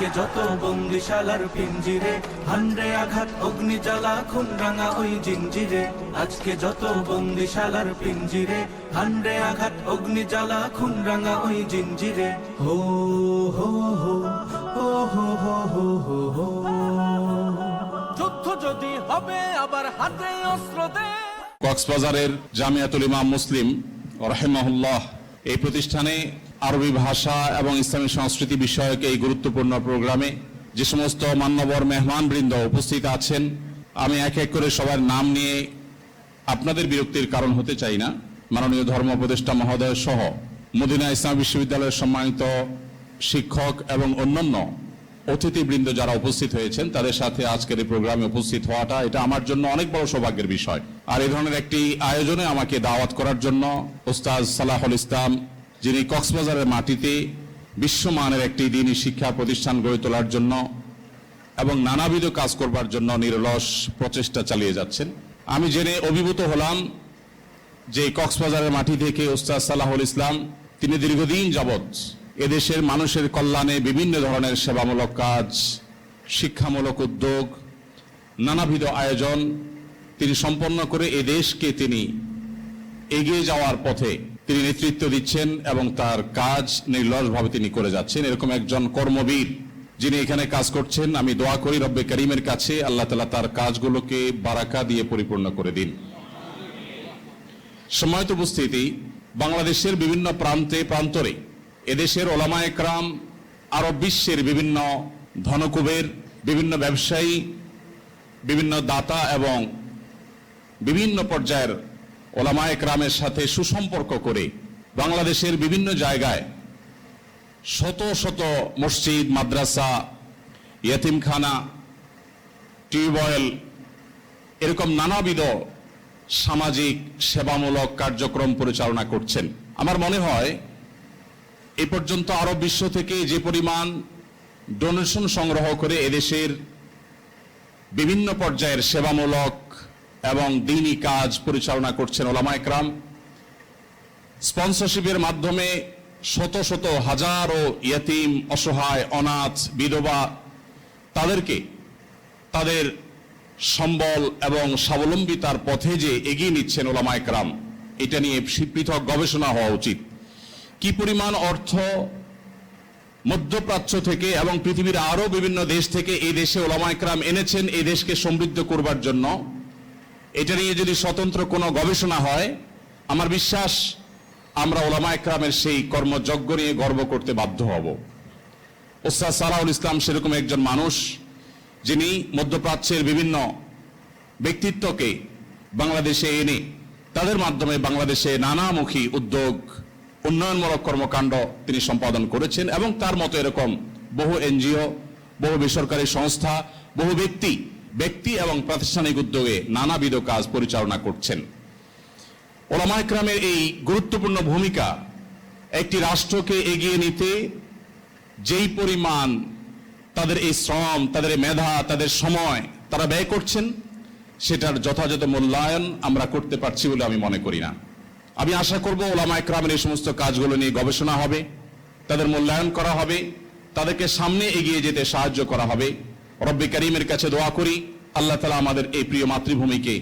আজকে যত বন্দিশালার পিঞ্জিরে হান্ডে আঘাত অগ্নি জ্বালা খুমরাঙা ওই জিঞ্জিরে। আজকে যত বন্দিশালার পিঞ্জিরে হান্ডে আঘাত অগ্নি জ্বালা খুমরাঙা ওই জিঞ্জিরে। হো হো হো হো হো হো হো হো হো। যুদ্ধ যদি হবে, আবার হাতে অস্ত্র দে। কক্সবাজারের জামিয়াতুল ইমাম মুসলিম, রহেমাহুল্লাহ, এই প্রতিষ্ঠানে আরবি ভাষা এবং ইসলামী সংস্কৃতি বিষয়ক এই গুরুত্বপূর্ণ প্রোগ্রামে যে সমস্ত মান্যবর মেহমানবৃন্দ উপস্থিত আছেন, আমি এক এক করে সবার নাম নিয়ে আপনাদের বিরক্তির কারণ হতে চাই না। মাননীয় ধর্ম উপদেষ্টা মহোদয় সহ মদিনা ইসলাম বিশ্ববিদ্যালয়ের সম্মানিত শিক্ষক এবং অন্যান্য অতিথিবৃন্দ যারা উপস্থিত হয়েছেন, তাদের সাথে আজকের এই প্রোগ্রামে উপস্থিত হওয়াটা এটা আমার জন্য অনেক বড় সৌভাগ্যের বিষয়। আর এই ধরনের একটি আয়োজনে আমাকে দাওয়াত করার জন্য ওস্তাজ সালাহুল ইসলাম যিনি কক্সবাজারের মাটিতে বিশ্বমানের একটি দিনই শিক্ষা প্রতিষ্ঠান গড়ে তোলার জন্য এবং নানাবিধ কাজ করবার জন্য নিরলস প্রচেষ্টা চালিয়ে যাচ্ছেন। আমি জেনে অভিভূত হলাম যে কক্সবাজারের মাটি থেকে ওস্তাদ সালাহুল ইসলাম, তিনি দীর্ঘদিন যাবৎ এদেশের মানুষের কল্যাণে বিভিন্ন ধরনের সেবামূলক কাজ, শিক্ষামূলক উদ্যোগ, নানাবিধ আয়োজন তিনি সম্পন্ন করে এদেশকে তিনি এগিয়ে যাওয়ার পথে তিনি নেতৃত্ব দিচ্ছেন এবং তার কাজ নির্লসভাবে তিনি করে যাচ্ছেন। এরকম একজন কর্মবীর যিনি এখানে কাজ করছেন, আমি দোয়া করি রব্বে করিমের কাছে আল্লাহ তালা তার কাজগুলোকে বারাকা দিয়ে পরিপূর্ণ করে দিন। সময়ত উপস্থিতি, বাংলাদেশের বিভিন্ন প্রান্তে প্রান্তরে এদেশের ওলামা একরাম, আরব বিশ্বের বিভিন্ন ধনকুবের, বিভিন্ন ব্যবসায়ী, বিভিন্ন দাতা এবং বিভিন্ন পর্যায়ের ওলামা একরামের সাথে সুসম্পর্ক করে বাংলাদেশের বিভিন্ন জায়গায় শত শত মসজিদ, মাদ্রাসা, ইয়েতিমখানা টিউবওয়েল এরকম নানাবিধ সামাজিক সেবামূলক কার্যক্রম পরিচালনা করছেন। আমার মনে হয় এ পর্যন্ত আরব বিশ্ব থেকে যে পরিমাণ ডোনেশন সংগ্রহ করে এদেশের বিভিন্ন পর্যায়ের সেবামূলক এবং দিনই কাজ পরিচালনা করছেন ওলামা একরাম স্পন্সরশিপের মাধ্যমে শত শত হাজারো ইয়তিম, অসহায়, অনাথ, বিধবা তাদেরকে তাদের সম্বল এবং স্বাবলম্বিতার পথে যে এগিয়ে নিচ্ছেন ওলামা একরাম এটা নিয়ে পৃথক গবেষণা হওয়া উচিত। কি পরিমাণ অর্থ মধ্যপ্রাচ্য থেকে এবং পৃথিবীর আরও বিভিন্ন দেশ থেকে এই দেশে ওলামা একরাম এনেছেন, এই দেশকে সমৃদ্ধ করবার জন্য? এটা নিয়ে যদি স্বতন্ত্র কোনো গবেষণা হয়, আমার বিশ্বাস আমরা ওলামা একরামের সেই কর্মযজ্ঞ নিয়ে গর্ব করতে বাধ্য হব। ওস্তাদ সালাউল ইসলাম সেরকম একজন মানুষ যিনি মধ্যপ্রাচ্যের বিভিন্ন ব্যক্তিত্বকে বাংলাদেশে এনে তাদের মাধ্যমে বাংলাদেশে নানামুখী উদ্যোগ, উন্নয়নমূলক কর্মকাণ্ড তিনি সম্পাদন করেছেন এবং তার মতো এরকম বহু এনজিও, বহু বেসরকারি সংস্থা, বহু ব্যক্তি ব্যক্তি এবং প্রাতিষ্ঠানিক উদ্যোগে নানাবিধ কাজ পরিচালনা করছেন। ওলামা একরামের এই গুরুত্বপূর্ণ ভূমিকা একটি রাষ্ট্রকে এগিয়ে নিতে যেই পরিমাণ তাদের এই শ্রম, তাদের মেধা, তাদের সময় তারা ব্যয় করছেন, সেটার যথাযথ মূল্যায়ন আমরা করতে পারছি বলে আমি মনে করি না। আমি আশা করব ওলামা একরামের এই সমস্ত কাজগুলো নিয়ে গবেষণা হবে, তাদের মূল্যায়ন করা হবে, তাদেরকে সামনে এগিয়ে যেতে সাহায্য করা হবে। রব্বি করিমের কাছে দোয়া করি, আল্লাহ তালা আমাদের এই প্রিয় মাতৃভূমিকে,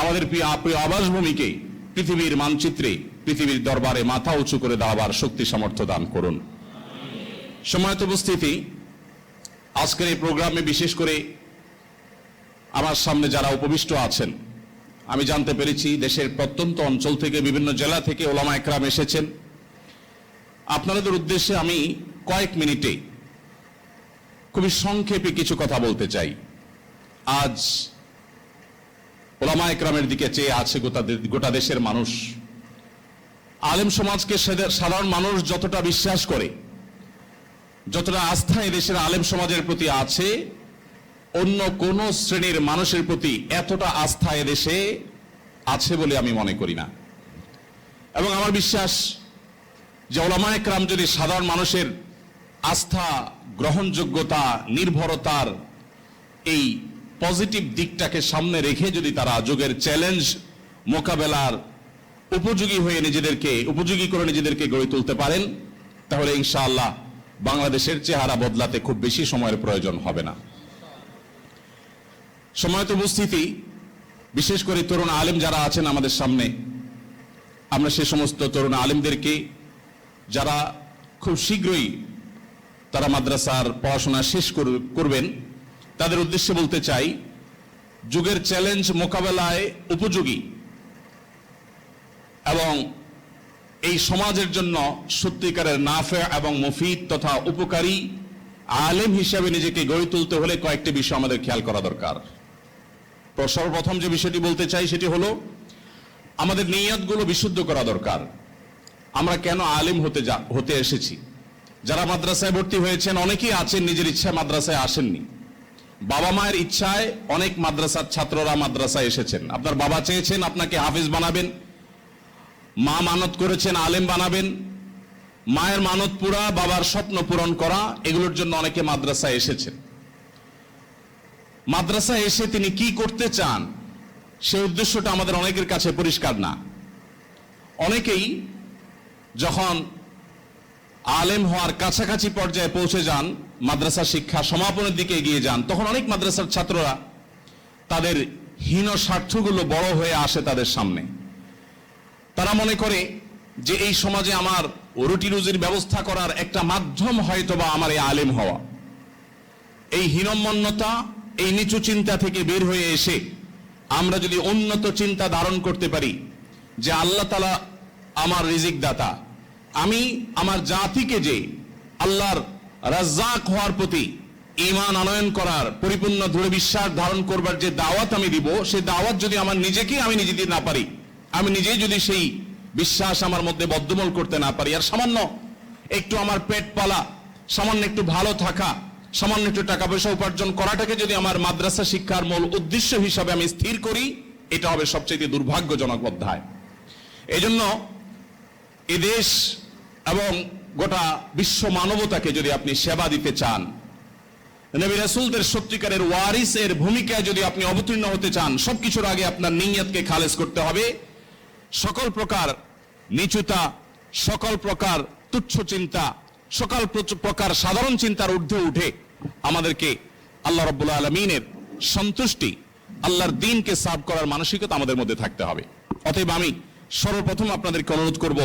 আমাদের প্রিয় প্রিয় আবাসভূমিকে পৃথিবীর মানচিত্রে, পৃথিবীর দরবারে মাথা উঁচু করে দাঁড়াবার শক্তি সামর্থ্য দান করুন। সময়ত উপস্থিতি, আজকের এই প্রোগ্রামে বিশেষ করে আমার সামনে যারা উপবিষ্ট আছেন, আমি জানতে পেরেছি দেশের প্রত্যন্ত অঞ্চল থেকে, বিভিন্ন জেলা থেকে ওলামা একরাম এসেছেন। আপনাদের উদ্দেশ্যে আমি কয়েক মিনিটে খুবই সংক্ষেপে কিছু কথা বলতে চাই। আজ ওলামা একরামের দিকে চেয়ে আছে গোটা গোটা দেশের মানুষ। আলেম সমাজকে সাধারণ মানুষ যতটা বিশ্বাস করে, যতটা আস্থা দেশের আলেম সমাজের প্রতি আছে, অন্য কোন শ্রেণির মানুষের প্রতি এতটা আস্থা এদেশে আছে বলে আমি মনে করি না। এবং আমার বিশ্বাস যে ওলামা একরাম যদি সাধারণ মানুষের আস্থা গ্রহণযোগ্যতা, নির্ভরতার এই পজিটিভ দিকটাকে সামনে রেখে যদি তারা যুগের চ্যালেঞ্জ মোকাবেলার উপযোগী হয়ে নিজেদেরকে, উপযোগী করে নিজেদেরকে গড়ে তুলতে পারেন, তাহলে ইনশাআল্লাহ বাংলাদেশের চেহারা বদলাতে খুব বেশি সময়ের প্রয়োজন হবে না। সময়ত উপস্থিতি, বিশেষ করে তরুণ আলেম যারা আছেন আমাদের সামনে, আমরা সে সমস্ত তরুণ আলেমদেরকে, যারা খুব শীঘ্রই তারা মাদ্রাসার পড়াশোনা শেষ কর- করবেন। তাদের উদ্দেশ্যে বলতে চাই, যুগের চ্যালেঞ্জ মোকাবেলায় উপযোগী এবং এই সমাজের জন্য সত্যিকারের নাফে এবং মুফিদ তথা উপকারী আলেম হিসাবে নিজেকে গড়ে তুলতে হলে কয়েকটি বিষয় আমাদের খেয়াল করা দরকার। সর্বপ্রথম যে বিষয়টি বলতে চাই সেটি হলো, আমাদের নিয়তগুলো বিশুদ্ধ করা দরকার। আমরা কেন আলেম হতে যা, হতে এসেছি? যারা মাদ্রাসায় ভর্তি হয়েছেন, অনেকেই আছেন, নিজের ইচ্ছায় মাদ্রাসায় আসেননি। বাবা মায়ের ইচ্ছায় অনেক মাদ্রাসার ছাত্ররা মাদ্রাসায় এসেছেন। আপনার বাবা চেয়েছেন আপনাকে হাফিজ বানাবেন, মা মানত করেছেন, আলেম বানাবেন, মায়ের মানত পুরা, বাবার স্বপ্ন পূরণ করা, এগুলোর জন্য অনেকে মাদ্রাসায় এসেছেন। মাদ্রাসায় এসে তিনি কি করতে চান, সে উদ্দেশ্যটা আমাদের অনেকের কাছে পরিষ্কার না। অনেকেই যখন আলেম হওয়ার কাছাকাছি পর্যায়ে পৌঁছে যান, মাদ্রাসা শিক্ষা সমাপনের দিকে এগিয়ে যান। তখন অনেক মাদ্রাসার ছাত্ররা তাদের হীন স্বার্থগুলো বড় হয়ে আসে তাদের সামনে। তারা মনে করে যে এই সমাজে আমার রুটি রুজির ব্যবস্থা করার একটা মাধ্যম হয়তোবা আমার এই আলেম হওয়া। এই হীনম্মন্যতা এই নিচু চিন্তা থেকে বের হয়ে এসে আমরা যদি উন্নত চিন্তা ধারণ করতে পারি যে আল্লাহ তালা আমার রিজিক দাতা আমি আমার জাতিকে যে আল্লাহর রাজ্জাক হওয়ার প্রতি ইমান আনয়ন করার পরিপূর্ণ দৃঢ় বিশ্বাস ধারণ করবার যে দাওয়াত আমি দিব সেই দাওয়াত যদি আমার নিজেকে আমি নিজে দিতে না পারি, আমি নিজেই যদি সেই বিশ্বাস আমার মধ্যে বদ্ধমূল করতে না পারি, আর সামান্য একটু আমার পেট পালা, সামান্য একটু ভালো থাকা, সামান্য একটু টাকা পয়সা উপার্জন করাটাকে যদি আমার মাদ্রাসা শিক্ষার মূল উদ্দেশ্য হিসাবে আমি স্থির করি, এটা হবে সবচেয়ে দুর্ভাগ্যজনক অধ্যায়। এই জন্য এদেশ এবং গোটা বিশ্ব মানবতাকে যদি আপনি সেবা দিতে চান, নবী রাসুলদের সত্যিকারের ওয়ারিসের ভূমিকায় যদি আপনি অবতীর্ণ হতে চান, সবকিছুর আগে আপনার নিয়তকে খালেজ করতে হবে। সকল প্রকার নিচুতা, সকল প্রকার তুচ্ছ চিন্তা, সকল প্রকার সাধারণ চিন্তার ঊর্ধ্বে উঠে আমাদেরকে আল্লাহ রব্বুল আলমিনের সন্তুষ্টি, আল্লাহর দিনকে সার্ভ করার মানসিকতা আমাদের মধ্যে থাকতে হবে। অতএব আমি সর্বপ্রথম আপনাদেরকে অনুরোধ করব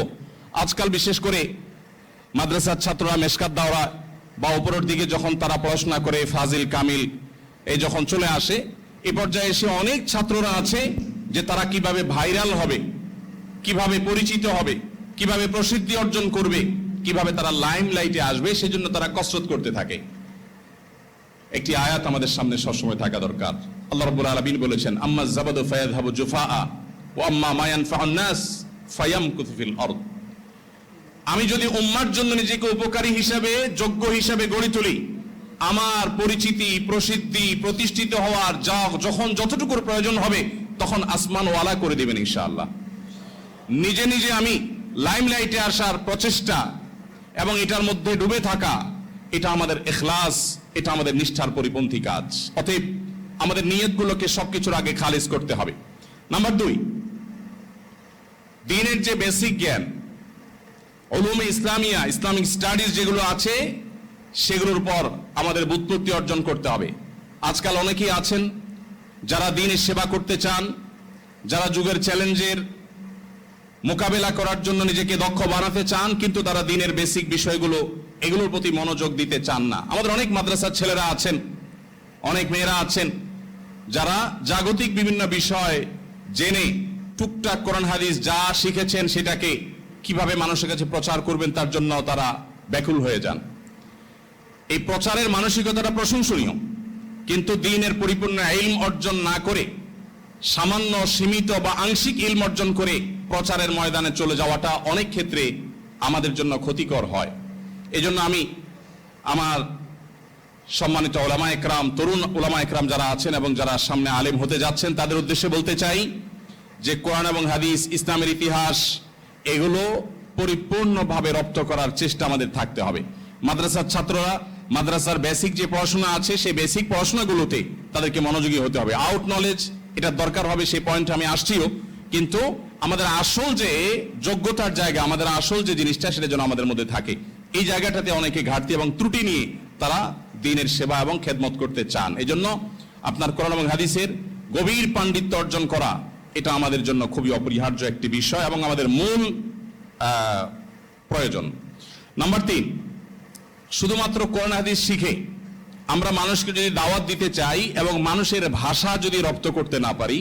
আজকাল বিশেষ করে মাদ্রাসার ছাত্ররা মেশকাত দাওরা বা উপরের দিকে যখন তারা পড়াশোনা করে, ফাজিল, কামিল, এই যখন চলে আসে, এ পর্যায়ে এসে অনেক ছাত্ররা আছে যে তারা কীভাবে ভাইরাল হবে, কীভাবে পরিচিত হবে, কীভাবে প্রসিদ্ধি অর্জন করবে, কীভাবে তারা লাইম লাইটে আসবে, সেজন্য তারা কসরত করতে থাকে। একটি আয়াত আমাদের সামনে সবসময় থাকা দরকার। আল্লাহ রাব্বুল আলামিন বলেছেন, আম্মা জাবাদু ফায়াযহাবু জুফাআ ও আম্মা মায়ান ইয়ানফাউন নাস ফায়ামকুতু ফিল আরদ। আমি যদি উম্মার জন্য নিজেকে উপকারী হিসাবে, যোগ্য হিসাবে গড়ে তুলি, আমার পরিচিতি প্রসিদ্ধি প্রতিষ্ঠিত হওয়ার যা যখন যতটুকুর প্রয়োজন হবে, তখন আসমান ওয়ালা করে দেবেন ইনশাআল্লাহ। নিজে নিজে আমি লাইমলাইটে আসার প্রচেষ্টা এবং এটার মধ্যে ডুবে থাকা, এটা আমাদের এখলাস, এটা আমাদের নিষ্ঠার পরিপন্থী কাজ। অতএব আমাদের নিয়তগুলোকে সবকিছুর আগে খালিজ করতে হবে। নাম্বার দুই, দিনের যে বেসিক জ্ঞান অলুমে ইসলামিয়া, ইসলামিক স্টাডিজ যেগুলো আছে, সেগুলোর পর আমাদের বুৎপত্তি অর্জন করতে হবে। আজকাল অনেকেই আছেন যারা দিনের সেবা করতে চান, যারা যুগের চ্যালেঞ্জের মোকাবেলা করার জন্য নিজেকে দক্ষ বানাতে চান, কিন্তু তারা দিনের বেসিক বিষয়গুলো, এগুলোর প্রতি মনোযোগ দিতে চান না। আমাদের অনেক মাদ্রাসার ছেলেরা আছেন, অনেক মেয়েরা আছেন, যারা জাগতিক বিভিন্ন বিষয় জেনে টুকটাক কোরআন হাদিস যা শিখেছেন সেটাকে কীভাবে মানুষের কাছে প্রচার করবেন তার জন্য তারা ব্যাকুল হয়ে যান। এই প্রচারের মানসিকতাটা প্রশংসনীয়। কিন্তু দিনের পরিপূর্ণ ইলম অর্জন না করে, সামান্য সীমিত বা আংশিক ইলম অর্জন করে প্রচারের ময়দানে চলে যাওয়াটা অনেক ক্ষেত্রে আমাদের জন্য ক্ষতিকর হয়। এজন্য আমি আমার সম্মানিত ওলামা একরাম, তরুণ ওলামা একরাম যারা আছেন এবং যারা সামনে আলেম হতে যাচ্ছেন, তাদের উদ্দেশ্যে বলতে চাই যে কোরআন এবং হাদিস, ইসলামের ইতিহাস এগুলো পরিপূর্ণভাবে রপ্ত করার চেষ্টা আমাদের থাকতে হবে। মাদ্রাসার ছাত্ররা, মাদ্রাসার বেসিক যে পড়াশোনা আছে, সেই বেসিক পড়াশোনাগুলোতে তাদেরকে মনোযোগী হতে হবে। আউট নলেজ এটা দরকার হবে সেই পয়েন্টে আমি আসছিও। কিন্তু আমাদের আসল যে যোগ্যতার জায়গা, আমাদের আসল যে জিনিসটা, সেটা যেন আমাদের মধ্যে থাকে। এই জায়গাটাতে অনেকে ঘাটতি এবং ত্রুটি নিয়ে তারা দিনের সেবা এবং খেদমত করতে চান। এই জন্য আপনার কোরআন এবং হাদিসের গভীর পাণ্ডিত্য অর্জন করা এটা আমাদের জন্য খুবই অপরিহার্য একটি বিষয় এবং আমাদের মূল প্রয়োজন। নাম্বার তিন, শুধুমাত্র কোরআন হাদিস শিখে আমরা মানুষকে যদি দাওয়াত দিতে চাই এবং মানুষের ভাষা যদি রপ্ত করতে না পারি,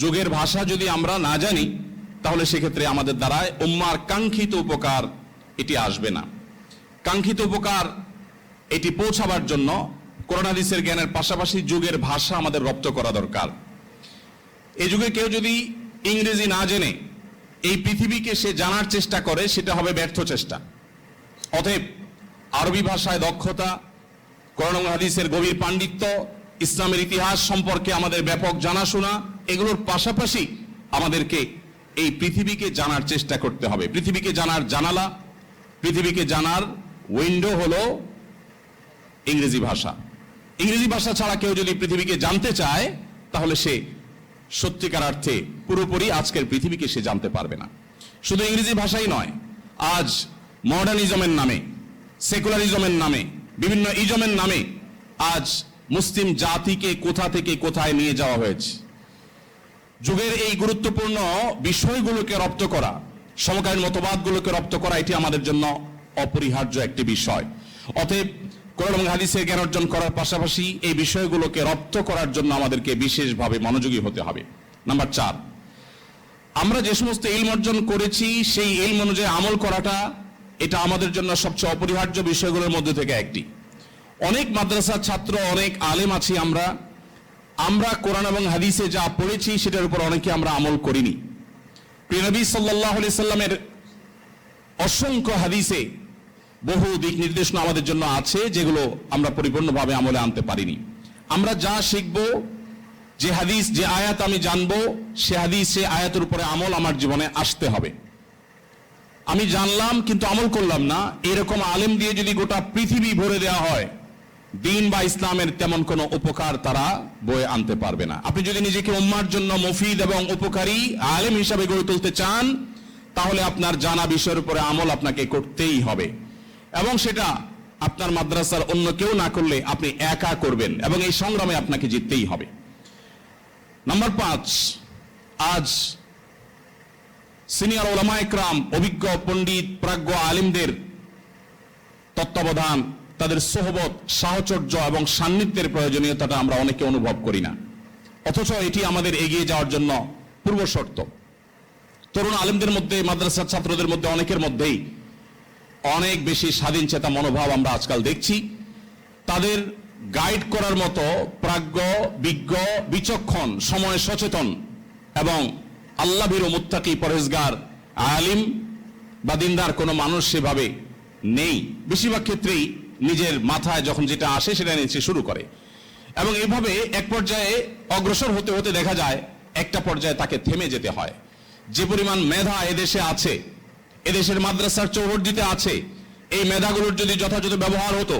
যুগের ভাষা যদি আমরা না জানি, তাহলে সেক্ষেত্রে আমাদের দ্বারায় উম্মার কাঙ্ক্ষিত উপকার এটি আসবে না। কাঙ্ক্ষিত উপকার এটি পৌঁছাবার জন্য কোরআন হাদিসের জ্ঞানের পাশাপাশি যুগের ভাষা আমাদের রপ্ত করা দরকার। এই যুগে কেউ যদি ইংরেজি না জেনে এই পৃথিবীকে সে জানার চেষ্টা করে, সেটা হবে ব্যর্থ চেষ্টা। অতএব আরবি ভাষায় দক্ষতা এবং হাদিসের গভীর পাণ্ডিত্য, ইসলামের ইতিহাস সম্পর্কে আমাদের ব্যাপক জানাশোনা, এগুলোর পাশাপাশি আমাদেরকে এই পৃথিবীকে জানার চেষ্টা করতে হবে। পৃথিবীকে জানার জানালা, পৃথিবীকে জানার উইন্ডো হলো ইংরেজি ভাষা। ইংরেজি ভাষা ছাড়া কেউ যদি পৃথিবীকে জানতে চায়, তাহলে সে সত্যিকার অর্থে পুরোপুরি আজকের পৃথিবীকে সে জানতে পারবে না। শুধু ইংরেজি ভাষাই নয়, আজ মডার্নিজমের নামে, সেকুলারিজমের নামে, বিভিন্ন ইজমের নামে আজ মুসলিম জাতিকে কোথা থেকে কোথায় নিয়ে যাওয়া হয়েছে। যুগের এই গুরুত্বপূর্ণ বিষয়গুলোকে রপ্ত করা, সমকালীন মতবাদগুলোকে রপ্ত করা, এটি আমাদের জন্য অপরিহার্য একটি বিষয়। অতএব কোরআন এবং হাদিসের জ্ঞান অর্জন করার পাশাপাশি এই বিষয়গুলোকে রপ্ত করার জন্য আমাদেরকে বিশেষভাবে মনোযোগী হতে হবে। নাম্বার চার, আমরা যে সমস্ত ইলম অর্জন করেছি, সেই ইলম অনুযায়ী আমল করাটা এটা আমাদের জন্য সবচেয়ে অপরিহার্য বিষয়গুলোর মধ্যে থেকে একটি। অনেক মাদ্রাসার ছাত্র, অনেক আলেম আছি আমরা। আমরা কোরআন এবং হাদিসে যা পড়েছি, সেটার উপর অনেকে আমরা আমল করিনি। প্রিয়নবী সাল্লাহ সাল্লামের অসংখ্য হাদিসে বহু দিক নির্দেশনা আমাদের জন্য আছে, যেগুলো আমরা পরিপূর্ণভাবে আমলে আনতে পারিনি। আমরা যা শিখব, যে হাদিস, যে আয়াত আমি জানব, সে হাদিস, সে আয়াতের উপরে আমল আমার জীবনে আসতে হবে। আমি জানলাম কিন্তু আমল করলাম না। এরকম আলেম দিয়ে যদি গোটা পৃথিবী ভরে দেওয়া হয়, দিন বা ইসলামের তেমন কোনো উপকার তারা বয়ে আনতে পারবে না। আপনি যদি নিজেকে উম্মার জন্য মফিদ এবং উপকারী আলেম হিসাবে গড়ে তুলতে চান, তাহলে আপনার জানা বিষয়ের উপরে আমল আপনাকে করতেই হবে। এবং সেটা আপনার মাদ্রাসার অন্য কেউ না করলে আপনি একা করবেন এবং এই সংগ্রামে আপনাকে জিততেই হবে। নাম্বার পাঁচ, আজ সিনিয়র ওলামা একরাম, অভিজ্ঞ পণ্ডিত, প্রাজ্ঞ আলিমদের তত্ত্বাবধান, তাদের সোহবত, সাহচর্য এবং সান্নিধ্যের প্রয়োজনীয়তাটা আমরা অনেকে অনুভব করি না। অথচ এটি আমাদের এগিয়ে যাওয়ার জন্য পূর্ব শর্ত তরুণ আলিমদের মধ্যে, মাদ্রাসার ছাত্রদের মধ্যে, অনেকের মধ্যেই অনেক বেশি স্বাধীন চেতা মনোভাব আমরা আজকাল দেখছি। তাদের গাইড করার মতো প্রাজ্ঞ, বিজ্ঞ, বিচক্ষণ, সময় সচেতন এবং আল্লাহ ভীর মুত্তাকি পরেজগার আলিম বা দিনদার কোনো মানুষ সেভাবে নেই। বেশিরভাগ ক্ষেত্রেই নিজের মাথায় যখন যেটা আসে সেটা নিচ্ছে শুরু করে। এবং এভাবে এক পর্যায়ে অগ্রসর হতে হতে দেখা যায়, একটা পর্যায়ে তাকে থেমে যেতে হয়। যে পরিমাণ মেধা এদেশে আছে এদেশের মাদ্রাসার চৌহদ্দিতে আছে। এই মেধাগুলোর যদি যথাযথ ব্যবহার হতো,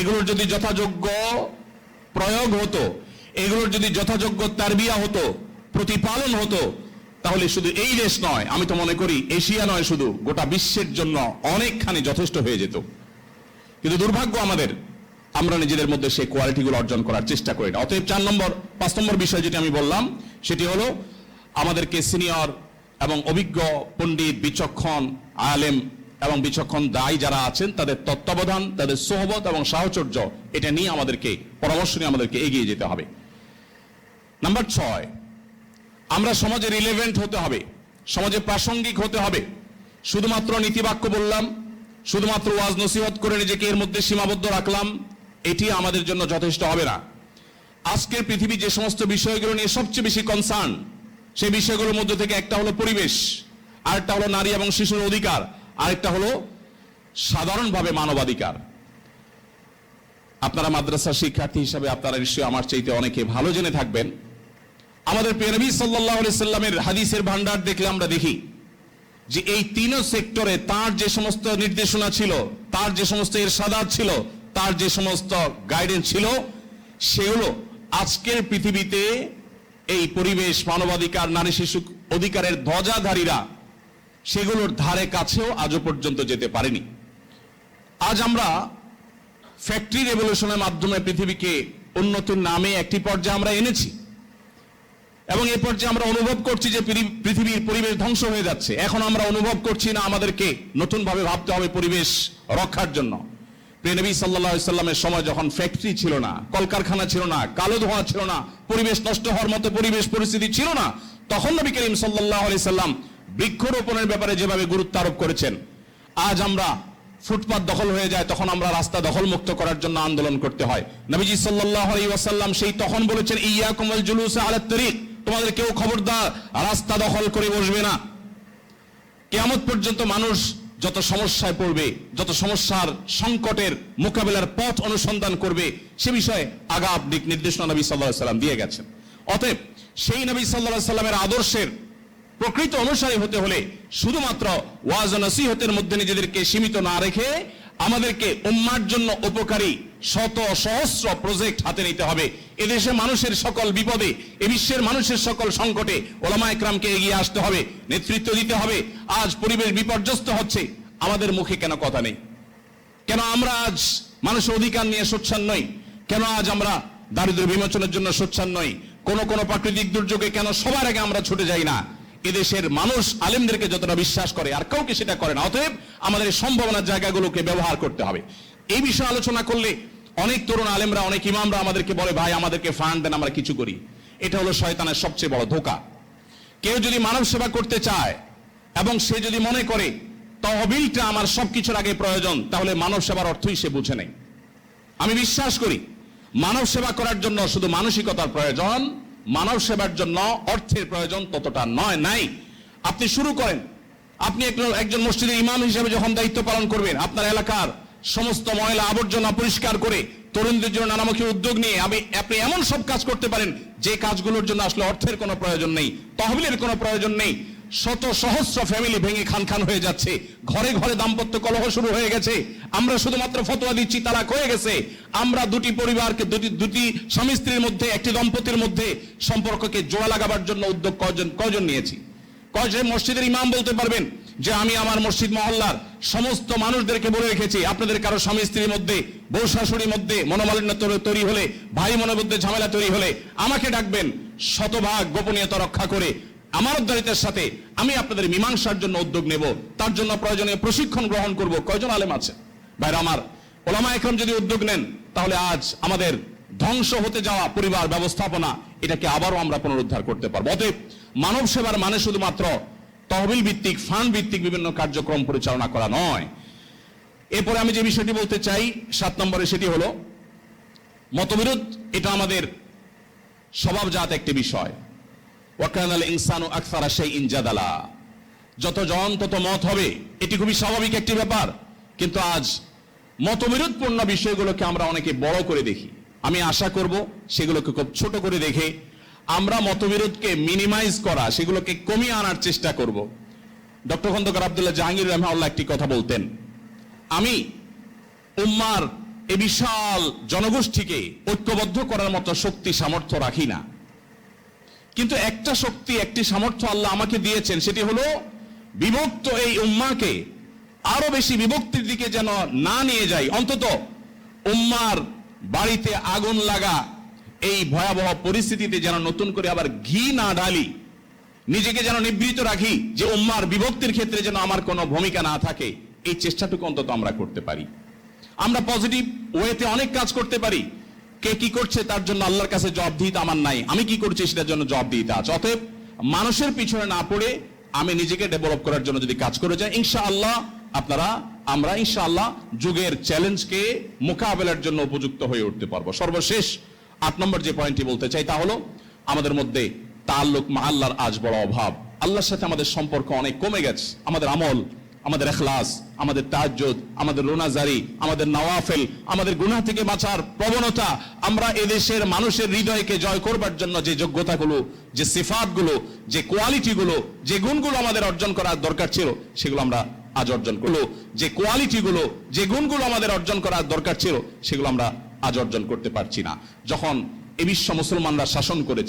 এগুলোর যদি যথাযোগ্য প্রয়োগ হতো, এগুলোর যদি যথাযোগ্য তারবিয়া হতো, প্রতিপালন হতো, তাহলে শুধু এই দেশ নয়, আমি তো মনে করি এশিয়া নয় শুধু, গোটা বিশ্বের জন্য অনেকখানি যথেষ্ট হয়ে যেত। কিন্তু দুর্ভাগ্য আমাদের, আমরা নিজেদের মধ্যে সেই কোয়ালিটিগুলো অর্জন করার চেষ্টা করি না। অতএব চার নম্বর, পাঁচ নম্বর বিষয় যেটি আমি বললাম, সেটি হলো, আমাদেরকে সিনিয়র এবং অভিজ্ঞ পণ্ডিত, বিচক্ষণ, আলেম এবং বিচক্ষণ দায়ী যারা আছেন, তাদের তত্ত্বাবধান, তাদের সোহবত এবং সাহচর্য, এটা নিয়ে আমাদেরকে, পরামর্শ নিয়ে আমাদেরকে এগিয়ে যেতে হবে। নাম্বার ছয়, আমরা সমাজে রিলেভেন্ট হতে হবে, সমাজে প্রাসঙ্গিক হতে হবে। শুধুমাত্র নীতিবাক্য বললাম, শুধুমাত্র ওয়াজ নসিহত করে নিজেকে এর মধ্যে সীমাবদ্ধ রাখলাম, এটি আমাদের জন্য যথেষ্ট হবে না। আজকের পৃথিবী যে সমস্ত বিষয়গুলো নিয়ে সবচেয়ে বেশি কনসার্ন সেই বিষয়গুলোর মধ্যে থেকে একটা হলো পরিবেশ, আরেকটা হলো নারী এবং শিশুর অধিকার, আরেকটা হলো সাধারণভাবে মানবাধিকার। আপনারা মাদ্রাসা শিক্ষার্থী হিসাবে আপনারা নিশ্চয়ই আমার চাইতে অনেকে ভালো জেনে থাকবেন। আমাদের পেনবী সাল্লাহ সাল্লামের হাদিসের ভান্ডার দেখলে আমরা দেখি যে এই তিনও সেক্টরে তার যে সমস্ত নির্দেশনা ছিল, তার যে সমস্ত এরশাদাত ছিল, তার যে সমস্ত গাইডেন্স ছিল সেগুলো আজকের পৃথিবীতে এই পরিবেশ মানবাধিকার, নারী শিশু অধিকারের ধ্বজাধারীরা সেগুলোর ধারে কাছেও আজও পর্যন্ত যেতে পারেনি। আজ আমরা ফ্যাক্টরি রেভলিউশনের মাধ্যমে পৃথিবীকে উন্নতির নামে একটি পর্যায়ে আমরা এনেছি এবং এই পর্যায়ে আমরা অনুভব করছি যে পৃথিবী- পৃথিবীর পরিবেশ ধ্বংস হয়ে যাচ্ছে। এখন আমরা অনুভব করছি না আমাদেরকে নতুন ভাবে ভাবতে হবে পরিবেশ রক্ষার জন্য। প্রিয়নবী সাল্লাহ সাল্লামের সময় যখন ফ্যাক্টরি ছিল না, কলকারখানা ছিল না কালো ধোঁয়া ছিল না, পরিবেশ নষ্ট হওয়ার মতো পরিবেশ পরিস্থিতি ছিল না, তখন নবী করিম সাল্লাহ আলি সাল্লাম বৃক্ষরোপণের ব্যাপারে যেভাবে গুরুত্ব আরোপ করেছেন, আজ আমরা ফুটপাত দখল হয়ে যায়, তখন আমরা রাস্তা দখল মুক্ত করার জন্য আন্দোলন করতে হয়। নবীজি সাল্লাল্লাহু আলাইহি ওয়াসাল্লাম সেই তখন বলেছেন, ইয়াকুম আল জুলুস আলা তরিক তোমাদের কেউ খবরদার রাস্তা দখল করে বসবে না। কেয়ামত পর্যন্ত মানুষ যত সমস্যায় পড়বে, যত সমস্যার সংকটের মোকাবেলার পথ অনুসন্ধান করবে, সে বিষয়ে আগাম দিক নির্দেশনা নবী সাল্লাহ সাল্লাম দিয়ে গেছেন। অতএব সেই নবী সাল্লাহ সাল্লামের আদর্শের প্রকৃত অনুসারী হতে হলে শুধুমাত্র ওয়াজ নসিহতের মধ্যে নিজেদেরকে সীমিত না রেখে আমাদেরকে উম্মার জন্য উপকারী শত সহস্র প্রজেক্ট হাতে নিতে হবে। এদেশে মানুষের সকল বিপদে, এ বিশ্বের মানুষের সকল সংকটে ওলামা একরামকে এগিয়ে আসতে হবে, নেতৃত্ব দিতে হবে। আজ পরিবেশ বিপর্যস্ত হচ্ছে, আমাদের মুখে কেন কথা নেই? কেন আমরা আজ মানুষের অধিকার নিয়ে সোচ্ছান নই? কেন আজ আমরা দারিদ্র বিমোচনের জন্য সোচ্ছান নই? কোন কোন প্রাকৃতিক দুর্যোগে কেন সবার আগে আমরা ছুটে যাই না? এদেশের মানুষ আলেমদেরকে যতটা বিশ্বাস করে আর কাউকে সেটা করে না, অতএব আমাদের সম্ভাবনার জায়গাগুলোকে ব্যবহার করতে হবে। এই বিষয়ে আলোচনা করলে অনেক তরুণ আলেমরা, অনেক ইমামরা আমাদেরকে বলে, ভাই, আমাদেরকে ফান্ড দেন, আমরা কিছু করি। এটা হলো শয়তানের সবচেয়ে বড় ধোকা। কেউ যদি মানব সেবা করতে চায় এবং সে যদি মনে করে, তহবিলটা আমার সবকিছুর আগে প্রয়োজন, তাহলে মানব সেবার অর্থই সে বুঝে নেই আমি বিশ্বাস করি, মানব সেবা করার জন্য শুধু মানসিকতার প্রয়োজন মানব সেবার জন্য অর্থের প্রয়োজন ততটা নয়, নাই। আপনি শুরু করেন। আপনি একজন- মসজিদের ইমাম হিসেবে যখন দায়িত্ব পালন করবেন, আপনার এলাকার সমস্ত ময়লা আবর্জনা পরিষ্কার করে, তরুণদের জন্য নানামুখী উদ্যোগ নিয়ে আমি, আপনি এমন সব কাজ করতে পারেন, যে কাজগুলোর জন্য আসলে অর্থের কোনো প্রয়োজন নেই, তহবিলের কোনো প্রয়োজন নেই। শত সহস্র ফ্যামিলি ভেঙে খান খান হয়ে যাচ্ছে। ঘরে ঘরে দাম্পত্য কলহ শুরু হয়ে গেছে। আমরা শুধুমাত্র ফতোয়া দিচ্ছি, তালাক হয়ে গেছে। আমরা দুটি পরিবারকে, দুটি দুটি স্বামী স্ত্রীর মধ্যে, একটি দম্পতির মধ্যে সম্পর্ককে জোড়া লাগাবার জন্য উদ্যোগ কয়জন কয়জন নিয়েছি? কয়জন মসজিদের ইমাম বলতে পারবেন? যে আমি আমার মসজিদ মহল্লার সমস্ত মানুষদেরকে বলে রেখেছি, আপনাদের কারও স্বামী স্ত্রীর মধ্যে, বউ শাশুড়ির মধ্যে মনোমালিন্য তৈরি হলে, ভাই মনের মধ্যে ঝামেলা তৈরি হলে আমাকে ডাকবেন, শতভাগ গোপনীয়তা রক্ষা করে আমার উদ্ধারিতার সাথে আমি আপনাদের মীমাংসার জন্য উদ্যোগ নেব। তার জন্য প্রয়োজনীয় প্রশিক্ষণ গ্রহণ করব। কয়জন আলেম আছে? ভাইরা আমার, ওলামা একরম যদি উদ্যোগ নেন, তাহলে আজ আমাদের ধ্বংস হতে যাওয়া পরিবার ব্যবস্থাপনা এটাকে আবারও আমরা পুনরুদ্ধার করতে পারব। অতএব মানব সেবার মানে শুধুমাত্র তহবিল ভিত্তিক, ফান্ড ভিত্তিক বিভিন্ন কার্যক্রম পরিচালনা করা নয়। এরপরে আমি যে বিষয়টি বলতে চাই, সাত নম্বরে সেটি হলো, মতবিরোধ, এটা আমাদের স্বভাবজাত একটি বিষয়। ওয়াকানাল ইনসানু আকসারা সেই ইনজাদালা যত জন, তত মত হবে। এটি খুবই স্বাভাবিক একটি ব্যাপার। কিন্তু আজ মতবিরোধপূর্ণ বিষয়গুলোকে আমরা অনেকে বড় করে দেখি। আমি আশা করব সেগুলোকে খুব ছোট করে দেখে আমরা মতবিরোধকে মিনিমাইজ করা, সেগুলোকে কমিয়ে আনার চেষ্টা করব। ডক্টর খন্দকার আব্দুল্লাহ জাহাঙ্গীর রহমাউল্লাহ একটি কথা বলতেন, আমি উম্মার এ বিশাল জনগোষ্ঠীকে ঐক্যবদ্ধ করার মতো শক্তি, সামর্থ্য রাখি না। কিন্তু একটা শক্তি, একটি সামর্থ্য আল্লাহ আমাকে দিয়েছেন, সেটি হলো বিভক্ত এই উম্মাকে আরও বেশি বিভক্তির দিকে যেন না নিয়ে যাই। অন্তত উম্মার বাড়িতে আগুন লাগা, এই ভয়াবহ পরিস্থিতিতে যেন নতুন করে আবার ঘি না ঢালি, নিজেকে যেন নিবৃত রাখি, যে উম্মার বিভক্তির ক্ষেত্রে যেন আমার কোনো ভূমিকা না থাকে, এই চেষ্টাটুকু অন্তত আমরা করতে পারি। আমরা পজিটিভ ওয়েতে অনেক কাজ করতে পারি। কে কি করছে তার জন্য আল্লাহর কাছে জবাবদিহিতা আমার নাই। আমি কি করছি সেটার জন্য জবাবদিহিতা আছে। অতএব মানুষের পিছনে না পড়ে আমি নিজেকে ডেভেলপ করার জন্য যদি কাজ করে যাই, ইনশাআল্লাহ আপনারা, আমরা ইনশাআল্লাহ যুগের চ্যালেঞ্জকে মোকাবেলার জন্য উপযুক্ত হয়ে উঠতে পারব। সর্বশেষ আট নম্বর যে পয়েন্টটি বলতে চাই তা হলো, আমাদের মধ্যে তাল্লুক মা আল্লাহর আজ বড় অভাব। আল্লাহর সাথে আমাদের সম্পর্ক অনেক কমে গেছে। আমাদের আমল আমাদের এখলাস, আমাদের তাজ্জুদ আমাদের রোনাজারি, আমাদের নওয়াফেল, আমাদের গুনাহ থেকে বাঁচার প্রবণতা, আমরা এদেশের মানুষের হৃদয়কে জয় করবার জন্য যে যোগ্যতাগুলো, যে সিফাতগুলো, যে কোয়ালিটিগুলো, যে গুণগুলো আমাদের অর্জন করার দরকার ছিল, সেগুলো আমরা আজ অর্জন করল যে কোয়ালিটিগুলো, যে গুণগুলো আমাদের অর্জন করার দরকার ছিল, সেগুলো আমরা আজ অর্জন করতে পারছি না। যখন এ বিশ্ব মুসলমানরা শাসন করেছে